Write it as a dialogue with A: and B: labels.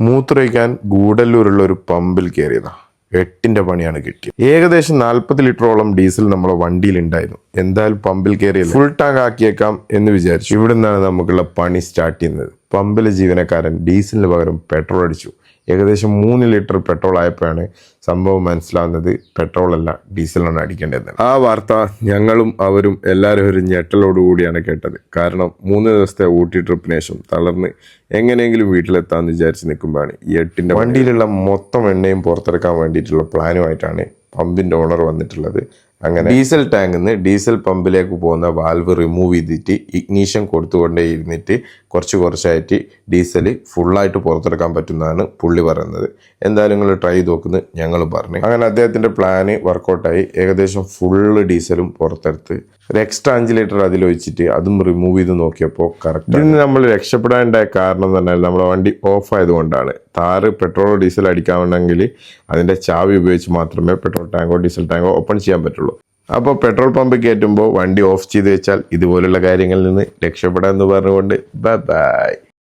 A: മൂത്രമൊഴിക്കാൻ ഗൂഡല്ലൂരുള്ള ഒരു പമ്പിൽ കയറിയതാണ് എട്ടിന്റെ പണിയാണ് കിട്ടിയത്. ഏകദേശം നാൽപ്പത് ലിറ്ററോളം ഡീസൽ നമ്മളെ വണ്ടിയിൽ ഉണ്ടായിരുന്നു എന്തായാലും പമ്പിൽ കയറി ഫുൾ ടാങ്ക് ആക്കിയേക്കാം എന്ന് വിചാരിച്ചു. ഇവിടെ നിന്നാണ് നമുക്കുള്ള പണി സ്റ്റാർട്ട് ചെയ്യുന്നത്. പമ്പിലെ ജീവനക്കാരൻ ഡീസലിന് പകരം പെട്രോൾ അടിച്ചു. ഏകദേശം മൂന്ന് ലിറ്റർ പെട്രോൾ ആയപ്പോഴാണ് സംഭവം മനസ്സിലാവുന്നത് പെട്രോൾ അല്ല ഡീസലാണ് അടിക്കേണ്ടത് ആ വാർത്ത ഞങ്ങളും അവരും എല്ലാവരും ഒരു ഞെട്ടലോടുകൂടിയാണ് കേട്ടത്. കാരണം മൂന്ന് ദിവസത്തെ ഊട്ടി ട്രിപ്പിന് ശേഷം തളർന്ന് എങ്ങനെയെങ്കിലും വീട്ടിലെത്താമെന്ന് വിചാരിച്ച് നിൽക്കുമ്പോഴാണ് ഈ എട്ടിന്റെ വണ്ടിയിലുള്ള മൊത്തം എണ്ണയും പുറത്തെടുക്കാൻ വേണ്ടിയിട്ടുള്ള പ്ലാനുമായിട്ടാണ് പമ്പിന്റെ ഓണർ വന്നിട്ടുള്ളത്. അങ്ങനെ ഡീസൽ ടാങ്കിൽ നിന്ന് ഡീസൽ പമ്പിലേക്ക് പോകുന്ന വാൽവ് റിമൂവ് ചെയ്തിട്ട് ഇഗ്നീഷൻ കൊടുത്തുകൊണ്ടേ ഇരുന്നിട്ട് കുറച്ച് കുറച്ചായിട്ട് ഡീസൽ ഫുള്ളായിട്ട് പുറത്തെടുക്കാൻ പറ്റുന്നതാണ് പുള്ളി പറയുന്നത്. എന്തായാലും നിങ്ങൾ ട്രൈ ചെയ്ത് നോക്കുന്നത് ഞങ്ങൾ പറഞ്ഞു. അങ്ങനെ അദ്ദേഹത്തിന്റെ പ്ലാന് വർക്കൗട്ടായി ഏകദേശം ഫുള്ള് ഡീസലും പുറത്തെടുത്ത് ഒരു എക്സ്ട്രാ അഞ്ചിലേറ്റർ ഒഴിച്ചിട്ട് അതും റിമൂവ് ചെയ്ത് നോക്കിയപ്പോൾ കറക്റ്റ് ഇതിന് നമ്മൾ രക്ഷപ്പെടാനുണ്ടായ കാരണം എന്ന് പറഞ്ഞാൽ നമ്മുടെ വണ്ടി ഓഫ് ആയതുകൊണ്ടാണ്. താറ് പെട്രോൾ ഡീസൽ അടിക്കാമെങ്കിൽ അതിന്റെ ചാവി ഉപയോഗിച്ച് മാത്രമേ പെട്രോൾ ടാങ്കോ ഡീസൽ ടാങ്കോ ഓപ്പൺ ചെയ്യാൻ പറ്റുള്ളൂ. അപ്പോൾ പെട്രോൾ പമ്പ് കയറ്റുമ്പോൾ വണ്ടി ഓഫ് ചെയ്ത് വെച്ചാൽ ഇതുപോലുള്ള കാര്യങ്ങളിൽ നിന്ന് രക്ഷപ്പെടാമെന്ന് പറഞ്ഞുകൊണ്ട് ബൈ